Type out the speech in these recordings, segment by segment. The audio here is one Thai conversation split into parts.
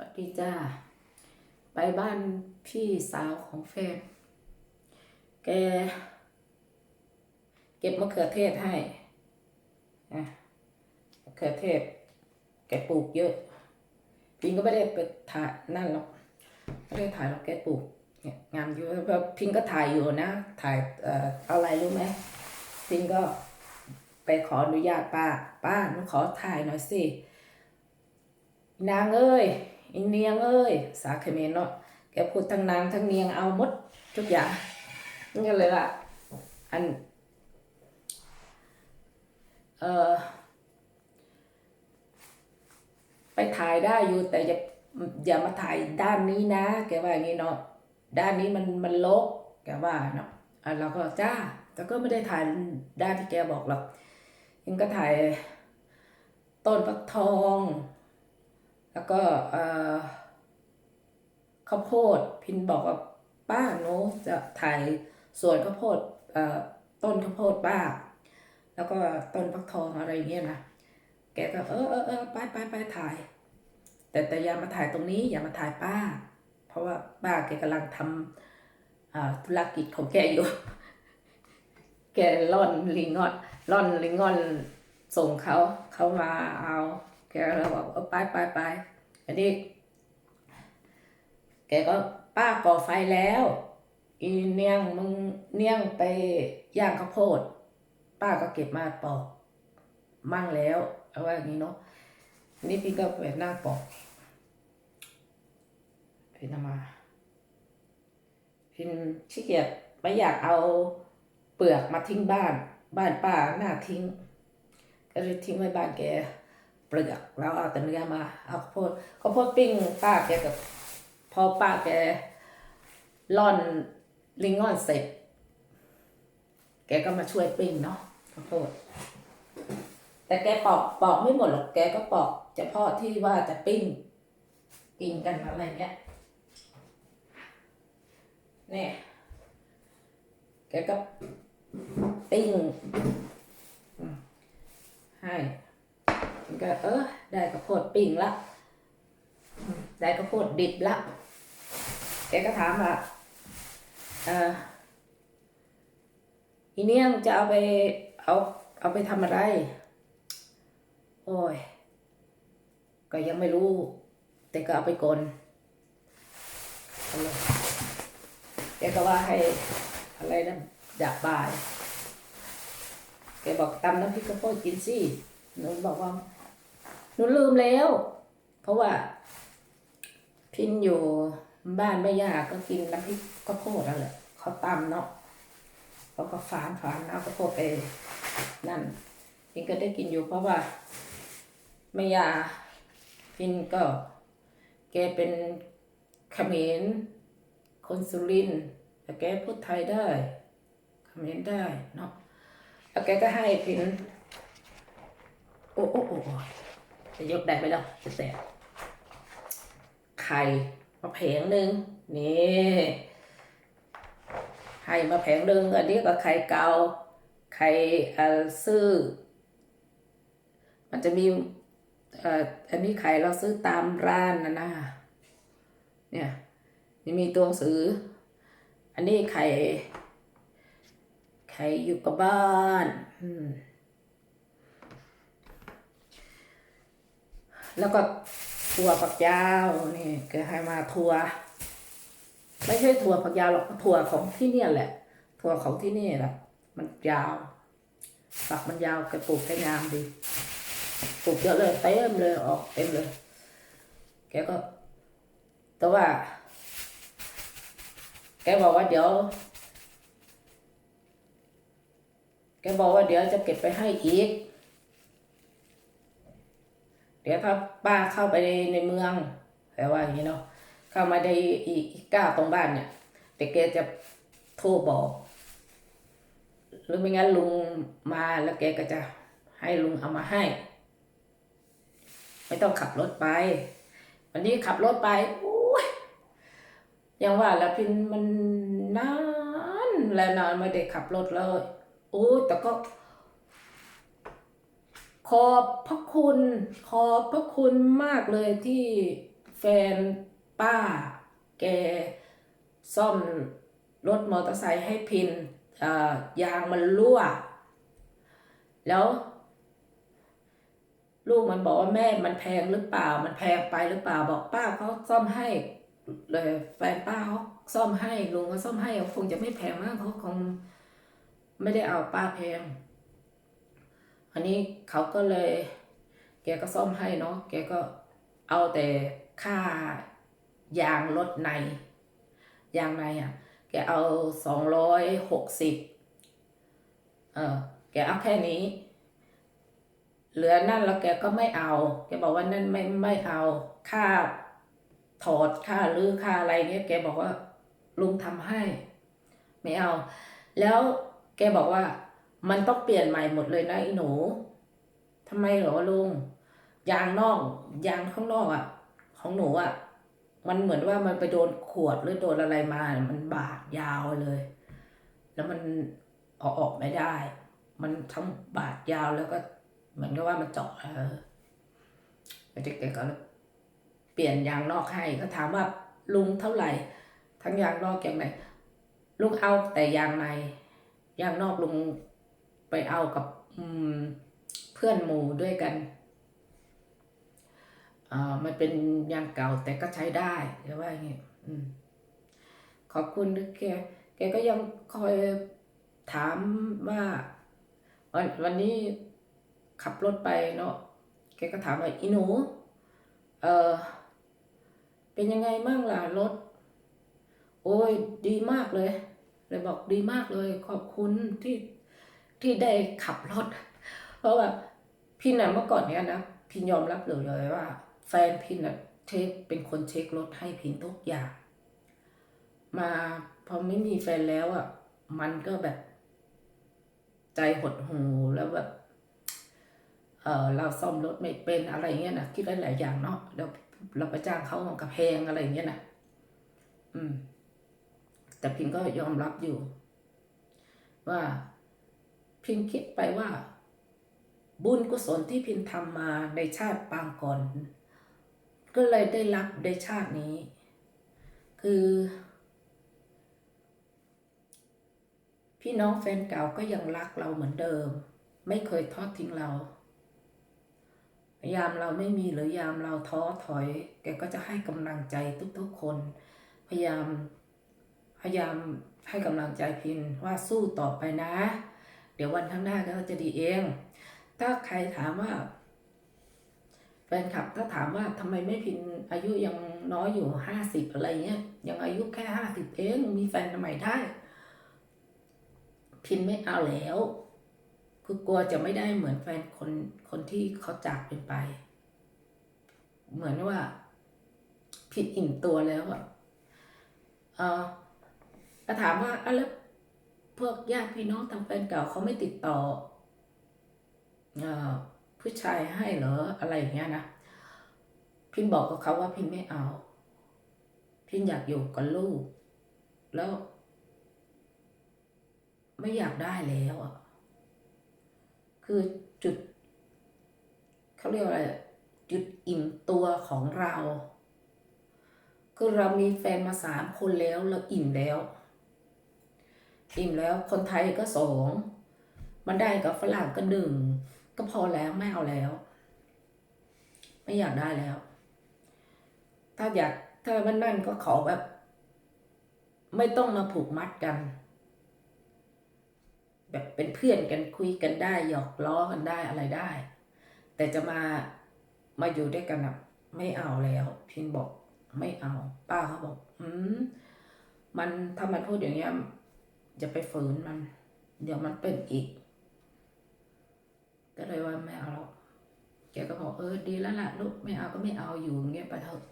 วัสดีจ้า ไปบ้านพี่สาวของแฟน แก เก็บมะเขือเทศให้อะมะเขือเทศ แกปลูกเยอะพิงก็ไม่ได้ไปถ่ายนั่นหรอกไม่ได้ถ่ายหรอกแกปลูกเนี่ยงานอยู่แบบพิงก็ถ่ายอยู่นะถ่ายเอ่ออะไรรู้ไหมพิงก็ไปขออนุญาตป้า ป้าหนูขอถ่ายหน่อยสิ นางเอ้ย อินเนียงเอ้ยสาเขมรเนาะแกพูดทั้งนางทั้งเนียงเอาหมดทุกอย่างนี่ก็เลยว่าอันเออไปถ่ายได้อยู่แต่อย่าอย่ามาถ่ายด้านนี้นะ แกว่าอย่างนี้เนาะด้านนี้มันมันลกแกว่าเนาะอะเราก็จ้าแต่ก็ไม่ได้ถ่ายด้านที่แกบอกหรอกยังก็ถ่ายต้นฟักทอง แล้วก็เข้าวโพดพินบอกว่าป้าหนูจะถ่ายสวนข้าวโพดต้นข้าวโพดป้า แล้วก็ต้นฟักทองอะไรเงี้ยนะแกก็เออเออเออไปไปไปถ่าย แต่แต่อย่ามาถ่ายตรงนี้อย่ามาถ่ายป้า เพราะว่าป้าแกกำลังทำอ่าธุรกิจของแกอยู่ แกล่อนลิงงอนล่อนลิงอนส่งเขาเขามาเอา แกเลยบอกเออไปไปไปอันนี้ แกก็ป้าก่อไฟแล้ว อีเนียงมึงเนียงไปย่างข้าวโพด ป้าก็เก็บมาปอก มั่งแล้ว เอาว่าอย่างนี้เนาะนี่พี่ก็ไปนั่งปอกพี่นมา พิมขี้เกียจไม่อยากเอาเปลือกมาทิ้งบ้าน บ้านป้าหน้าทิ้ง ก็เลยทิ้งไว้บ้านแก เปลือกแล้วเอาแต่เนื้อมาเอาข้าวโพดข้าวโพดปิ้งป้าแกกับพอป้าแกร่อนลิงงอนเสร็จ แกก็มาช่วยปิ้งเนาะข้าวโพดแต่แกปอกปอกไม่หมดหรอกแกก็ปอกเฉพาะที่ว่าจะปิ้งกินกันอะไรเงี้ยเนี่ยแกก็ปิ้งให้ ก็เออได้ข้าวโพดปิ้งละได้ข้าวโพดดิบละแกก็ถามว่าเอออีเนียงจะเอาไปเอาเอาไปทำอะไร โอ้ย ก็ยังไม่รู้ แต่ก็เอาไปกลนแกก็ว่าให้อะไรนะดักบ่ายแกบอกตำน้ำพริกข้าวโพดกินสิหนูบอกว่า หนูลืมแล้ว เพราะว่า พินอยู่บ้านแม่ย่าก็กินน้ำพริกข้าวโพดนั่นแหละเขาตำเนาะเขาก็ฝานฝานเอาข้าวโพดไปนั่นพินก็ได้กินอยู่เพราะว่าแม่ย่าพินก็ แกเป็นเขมรคนสุรินแต่แกพูดไทยได้เขมรได้เนาะแล้วแกก็ให้พินโอ้โอ้โอ้โอ้ จะยกได้ไหมล่ะจะแตกไข่มาแผงหนึ่งนี่ไข่มาแผงหนึ่งอันนี้ก็ไข่เกาไข่เอ่อซื้อ มันจะมีเอ่ออันนี้ไข่เราซื้อตามร้านนะนะเนี่ยนี่มีตัวหนังสือ อันนี้ไข่ไข่อยู่กับบ้าน อืม แล้วก็ถั่วฝักยาวนี่แกให้มาถั่วไม่ใช่ถั่วฝักยาวหรอกถั่วของที่เนี่ยแหละ ถั่วของที่นี่แหละมันยาวฝักมันยาวแกปลูกได้งามดีปลูกเยอะเลยเต็มเลยออกเต็มเลย แกก็ แต่ว่า แกบอกว่าเดี๋ยว แกบอกว่าเดี๋ยวจะเก็บไปให้อีก เดี๋ยวถ้าป้าเข้าไปในเมืองแปลว่าอย่างนี้เนาะเข้ามาในอีกก้าวตรงบ้านเนี่ยแต่แกจะโทรบอก หรือไม่งั้นลุงมาแล้วแกก็จะให้ลุงเอามาให้ ไม่ต้องขับรถไป วันนี้ขับรถไปโอ้ยยังว่าแล้วพินมันนานแล้วนานไม่ได้ขับรถเลยโอ้แต่ก็ ขอบพระคุณ ขอบพระคุณมากเลยที่แฟนป้า แกซ่อมรถมอเตอร์ไซค์ให้พินยางมันรั่ว แล้ว ลูกมันบอกว่าแม่มันแพงหรือเปล่า มันแพงไปหรือเปล่าบอกป้าเขาซ่อมให้เลยแฟนป้าเขาซ่อมให้ลุงเขาซ่อมให้คงจะไม่แพงมากเขาคงไม่ได้เอาป้าแพง อันนี้เขาก็เลย แกก็ซ่อมให้เนาะแกก็เอาแต่ค่ายางรถใน ยางในอะ แกเอาสองร้อยหกสิบเออแกเอาแค่นี้ เหลือนั่นแล้วแกก็ไม่เอา แกบอกว่านั่นไม่ไม่เอาค่าถอดค่ารื้อค่าอะไรเงี้ยแกบอกว่าลุงทำให้ ไม่เอา แล้วแกบอกว่า มันต้องเปลี่ยนใหม่หมดเลยนะไอ้หนูทำไมเหรอลุง ยางนอกยางข้างนอกอะ ของหนูอะ มันเหมือนว่ามันไปโดนขวดหรือโดนอะไรมา มันบาดยาวเลย แล้วมันออกออกไม่ได้ มันทั้งบาดยาวแล้วก็เหมือนกับว่ามันเจาะเออแล้วเด็กๆก็เปลี่ยนยางนอกให้ก็ถามว่าลุงเท่าไหร่ ทั้งยางนอกยางในลุงเอาแต่ยางในยางนอกลุง ไปเอากับอืมเพื่อนหมู่ด้วยกันอ่ามันเป็นยางเก่าแต่ก็ใช้ได้จะว่าอย่างเงี้ยขอบคุณแก แกก็ยังคอยถามว่า วันวันนี้ขับรถไปเนาะ แกก็ถามว่าอีหนู เออเป็นยังไงมั่งล่ะรถ โอ้ยดีมากเลย เลยบอกดีมากเลย ขอบคุณที่ ที่ได้ขับรถ เพราะว่าพี่น่ะเมื่อก่อนเนี้ยนะพี่ยอมรับเลยเลยว่า แฟนพี่น่ะเช็คเป็นคนเช็ครถให้พินทุกอย่างมาพอไม่มีแฟนแล้วอะ มันก็แบบ ใจหดหูแล้วแบบเออเราซ่อมรถไม่เป็นอะไรเงี้ยนะคิดได้หลายอย่างเนาะเราเราไปจ้างเขามันกับแพงอะไรเงี้ยนะอืม แต่พิมก็ยอมรับอยู่ ว่า พิมคิดไปว่า บุญกุศลที่พิมทำมาในชาติปางก่อน ก็เลยได้รับในชาตินี้ คือ พี่น้องแฟนเก่าก็ยังรักเราเหมือนเดิม ไม่เคยทอดทิ้งเรายามเราไม่มีหรือยามเราท้อถอย แกก็จะให้กำลังใจทุกๆคน พยายามพยายามให้กำลังใจพินว่าสู้ต่อไปนะ เดี๋ยววันข้างหน้าก็จะดีเอง ถ้าใครถามว่าแฟนคลับถ้าถามว่าทำไมไม่พินอายุยังน้อยอยู่ห้าสิบอะไรเงี้ยยังอายุแค่ห้าสิบเองมีแฟนทำไมได้ พินไม่เอาแล้ว คือกลัวจะไม่ได้เหมือนแฟนคนคนที่เขาจากเป็นไป เหมือนว่า ผิดอิ่มตัวแล้วอะเออถามว่าอะแล้ว พวกญาติพี่น้องทางแฟนเก่าเขาไม่ติดต่ออผู้ชายให้เหรออะไรอย่างเงี้ยนะพินบอกกับเขาว่าพินไม่เอา พินอยากอยู่กับลูก แล้ว ไม่อยากได้แล้วอะคือจุดเขาเรียกว่าอะไรจุดอิ่มตัวของเรา คือเรามีแฟนมาสามคนแล้วเราอิ่มแล้ว อิ่มแล้วคนไทยก็สองมันได้กับฝรั่งก็หนึ่งก็พอแล้วไม่เอาแล้ว ไม่อยากได้แล้ว ถ้าอยากถ้ามันนั่นก็ขอแบบ ไม่ต้องมาผูกมัดกัน แบบเป็นเพื่อนกันคุยกันได้หยอกล้อกันได้อะไรได้ แต่จะมามาอยู่ด้วยกันอะไม่เอาแล้ว พินบอกไม่เอา ป้าเขาบอก อืมมันถ้ามันพูดอย่างเงี้ย อย่าไปฝืนมัน เดี๋ยวมันเป็นอีก ก็เลยว่าไม่เอาแล้วแกก็บอกเออดีแล้วล่ะลูกไม่เอาก็ไม่เอาอยู่อย่างเงี้ยไปเถอะ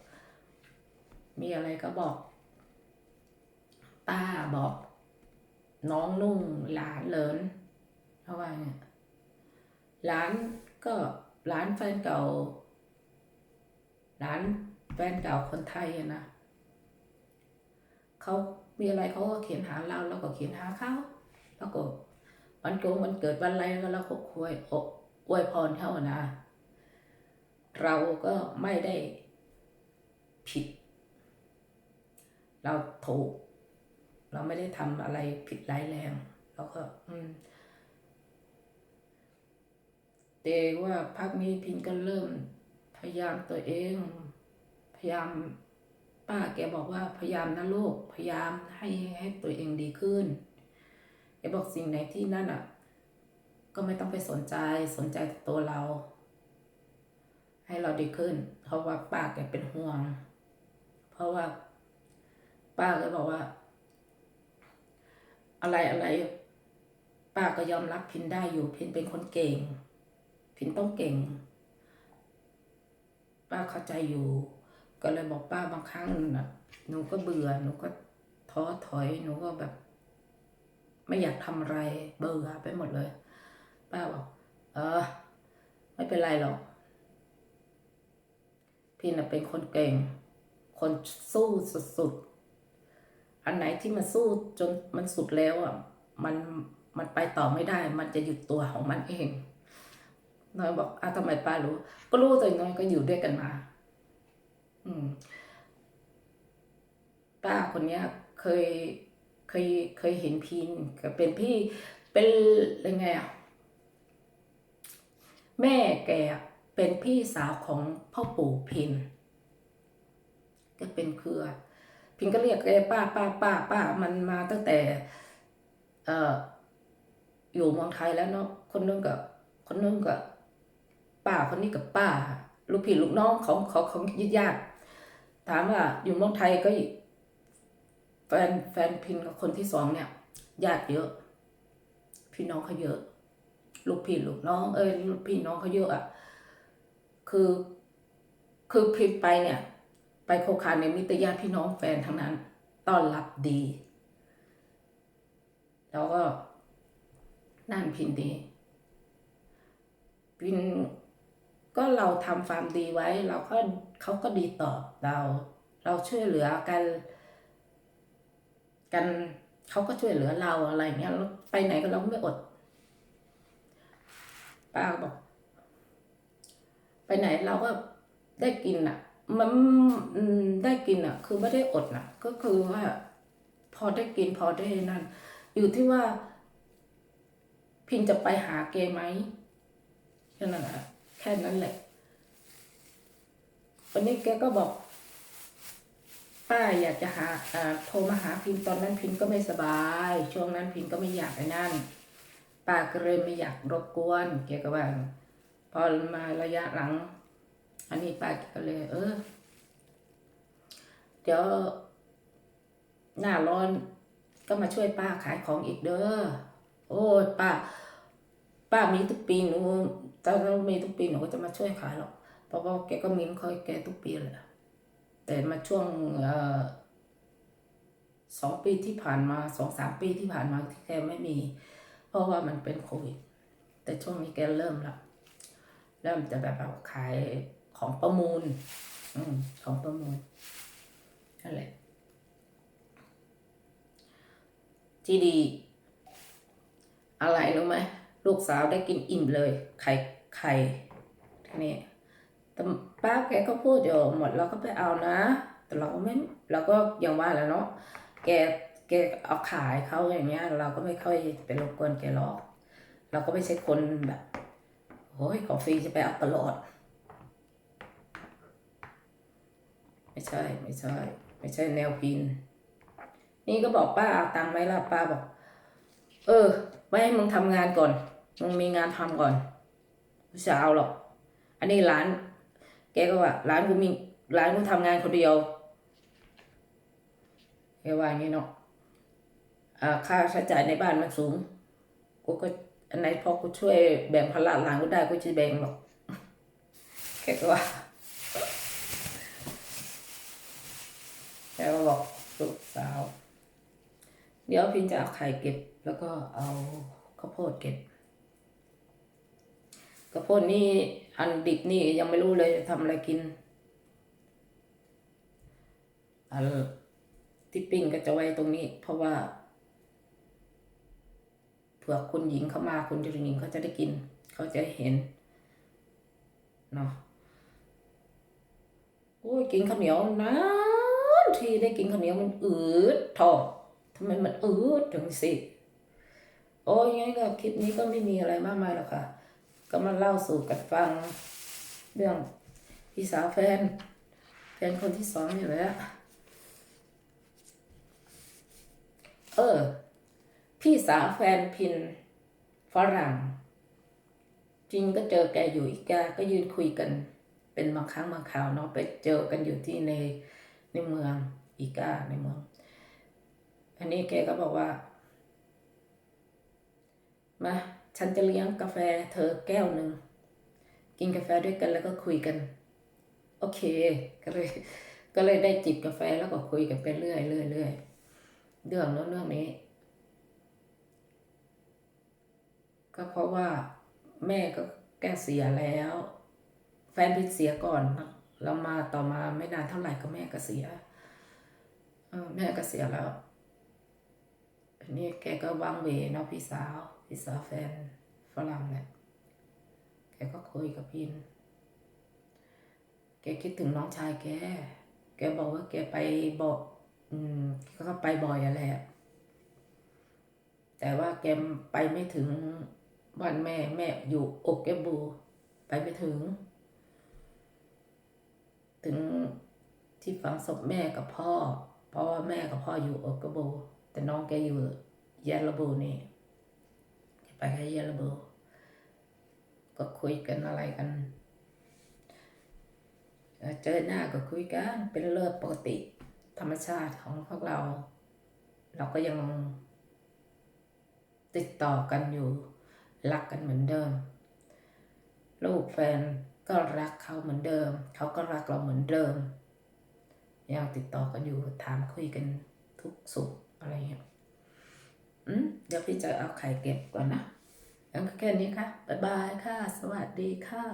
มีอะไรก็บอกป้าบอก น้องนุ่งหลานเลินเพราะว่าเนี่ยหลานก็หลานแฟนเก่าหลานแฟนเก่าคนไทยนะเขา มีอะไรเขาก็เขียนหาเราแล้วก็เขียนหาเขาแล้วก็วันโกงวันเกิดวันอะไรก็เราก็คุยอวยพรเขานะ เราก็ไม่ได้ผิด เราถูก เราไม่ได้ทำอะไรผิดร้ายแรงเราก็ อืมแต่ว่าพักนี้พินก็เริ่ม พยายามตัวเอง พยายาม ป้าแกบอกว่าพยายามนะลูกพยายามให้ให้ตัวเองดีขึ้นแกบอกสิ่งไหนที่นั่นอะ ก็ไม่ต้องไปสนใจสนใจต่ตัวเรา ให้เราดีขึ้น เพราะว่าป้าแกเป็นห่วง เพราะว่า ป้าก็บอกว่า อะไรอะไรป้าก็ยอมรับพินได้อยู่พินเป็นคนเก่ง พินต้องเก่ง ป้าเข้าใจอยู่ ก็เลยบอกป้าบางครั้งน่ะหนูก็เบื่อหนูก็ท้อถอยหนูก็แบบ ไม่อยากทำอะไรเบื่อไปหมดเลย ป้าบอกเออ ไม่เป็นไรหรอก พี่น่ะเป็นคนเก่ง คนสู้สุดๆอันไหนที่มันสู้จนมันสุดแล้วอะมันมันไปต่อไม่ได้ มันจะหยุดตัวของมันเองน้อยบอกอ้าวทำไมป้ารู้ ก็รู้แต่น้อยก็อยู่ด้วยกันมา ป้าคนเนี้ย เคยเคยเคยเห็นพินก็เป็นพี่เป็นยังไงอะแม่แกเป็นพี่สาวของพ่อปู่พินก็เป็นเครือ พินก็เรียกแกป้าป้าป้าป้ามันมาตั้งแต่ เอ่ออยู่เมืองไทยแล้วเนาะคนนึงกับคนนึงกับป้าคนนี้กับป้า ลูกพี่ลูกน้องของของของญาติ ถามว่าอยู่เมืองไทยก็แฟนแฟนพินกับคนที่สองเนี่ยญาติเยอะ พี่น้องเขาเยอะ ลูกพี่ลูกน้อง เอ้ยลูกพี่น้องเขาเยอะอะคือคือพิมไปเนี่ย ไปโคคาในยมิตรญาติพี่น้องแฟนทั้งนั้นต้อนรับดี แล้วก็นั่นพินดีพิน ก็เราทำฟาร์มดีไว้ เราก็เขาก็ดีตอบเรา เราช่วยเหลือกัน กันเขาก็ช่วยเหลือเราอะไรเงี้ยไปไหนก็เราก็ไม่อดป้าบอก ไปไหนเราก็ได้กินอะ มันได้กินอะ คือไม่ได้อดน่ะก็คือว่า พอได้กินพอได้นั่น อยู่ที่ว่า พินจะไปหาเกไหมแค่นั้นแหละ ค่นั้นแหละ วันนี้แกก็บอก ป้าอยากจะหาอ่าโทรมาหาพินตอนนั้นพินก็ไม่สบาย ช่วงนั้นพินก็ไม่อยากไอ้นั่น ป้าก็เลยไม่อยากรบกวนแกก็ว่าพอมาระยะหลัง อันนี้ป้าก็เลย เออ เดี๋ยวหน้าร้อนก็มาช่วยป้าขายของอีกเด้อ โอ้ป้า ป้ามีทุกปีหนู ถ้าเรามีทุกปีหนูก็จะมาช่วยขายหรอก เพราะว่าแกก็มีไม่ค่อยแกทุกปีแหละแต่มาช่วงอ่อสองปีที่ผ่านมาสองสามปีที่ผ่านมาที่แกไม่มี เพราะว่ามันเป็นโควิด แต่ช่วงนี้แกเริ่มละเริ่มจะแบบขายของประมูล อืมของประมูลนั่นแหละที่ดี อะไรรู้ไหมลูกสาวได้กินอิ่มเลยไข่ ไข่ทีนี้แต่ป้าแกก็พูดอยู่หมดเราก็ไปเอานะ แต่เราก็ไม่เราก็ยังว่าแหล้วเนาะแกแกเอาขายเขาอย่างเงี้ย เราก็ไม่ค่อยไปรบกวนแกหรอก เราก็ไม่ใช่คนแบบโอ้ยของฟรีจะไปเอาตลอด ไม่ใช่ไม่ใช่ ไม่ใช่แนวพิน นี่ก็บอกป้าเอาตังค์ไหมล่ะป้าบอก เออไม่ให้มึงทำงานก่อนมึงมีงานทำก่อน ไม่จะเอาหรอก อันนี้ร้าน แกก็ว่าร้านกูมีร้านกูทำงานคนเดียวแกว่าอย่างนี้เนาะค่าใช้จ่ายในบ้านมันสูง กูก็อันไหนพอกูช่วยแบ่งภาระหลานกูได้กูจะแบ่งหรอกแกก็ว่าแกก็บอกลูกสาว เดี๋ยวพินจะเอาไข่เก็บ แล้วก็เอาข้าวโพดเก็บ ข้าวโพดนี่อันดิบนี่ยังไม่รู้เลยทำอะไรกิน อันที่ปิ้งก็จะไว้ตรงนี้ เพราะว่าเผื่อคุณหญิงเข้ามาคุณจุหญิงเขาจะได้กิน เขาจะเห็นเนาะโอ้ยกินข้าวเหนียวนานทีได้กินข้าวเหนียวมันอืดท้องทำไมมันอืดถึงสิโอ้ยงั้นก็คลิปนี้ก็ไม่มีอะไรมากมายหรอกค่ะ ก็มาเล่าสู่กันฟัง เรื่องพี่สาวแฟนแฟนคนที่สองอยู่แล้วเออ พี่สาวแฟนพินฝรั่งจริงก็เจอแกอยู่อีกแกก็ยืนคุยกัน เป็นบางครั้งบางคราวเนาะไปเจอกันอยู่ที่ในในเมืองอีกาในเมือง อันนี้แกก็บอกว่ามา ฉันจะเลี้ยงกาแฟเธอแก้วหนึ่ง กินกาแฟด้วยกันแล้วก็คุยกัน โอเค ก็เลย ก็เลยได้จิบกาแฟแล้วก็คุยกันไปเรื่อยเรื่อยเรื่อยเรื่องโน้นเรื่องนี้ ก็เพราะว่าแม่ก็แกเสียแล้ว แฟนพิดเสียก่อนเรามาต่อมาไม่นานเท่าไหร่ก็แม่ก็เสียแม่ก็เสียแล้วนนี้แกก็วางเวเนาะพี่สาว พี่สาวแฟนฝรั่งแหละแกก็คุยกับพิน แกคิดถึงน้องชายแก แกบอกว่าแกไปบอกอืมก็ไปบ่อยอะแหละ แต่ว่าแกไปไม่ถึงบ้านแม่แม่อยู่อกแกบู ไปไม่ถึง ถึงที่ฝังศพแม่กับพ่อ เพราะว่าแม่กับพ่ออยู่อกกระโบแต่น้องแกอยู่ยะระโบนี่ ไปแค่ยะระโบก็คุยกันอะไรกันเอ่อเจอหน้าก็คุยกัน เป็นเรื่องปกติ ธรรมชาติของพวกเรา เราก็ยังติดต่อกันอยู่ รักกันเหมือนเดิม ลูกแฟนก็รักเขาเหมือนเดิม เขาก็รักเราเหมือนเดิม ยังติดต่อกันอยู่ ถามคุยกันทุกสุขอะไรเงี้ยอืมเดี๋ยวพี่จะเอาไข่เก็บก่อนนะ งั้นก็แค่นี้ค่ะ บ๊ายบายค่ะ สวัสดีค่ะ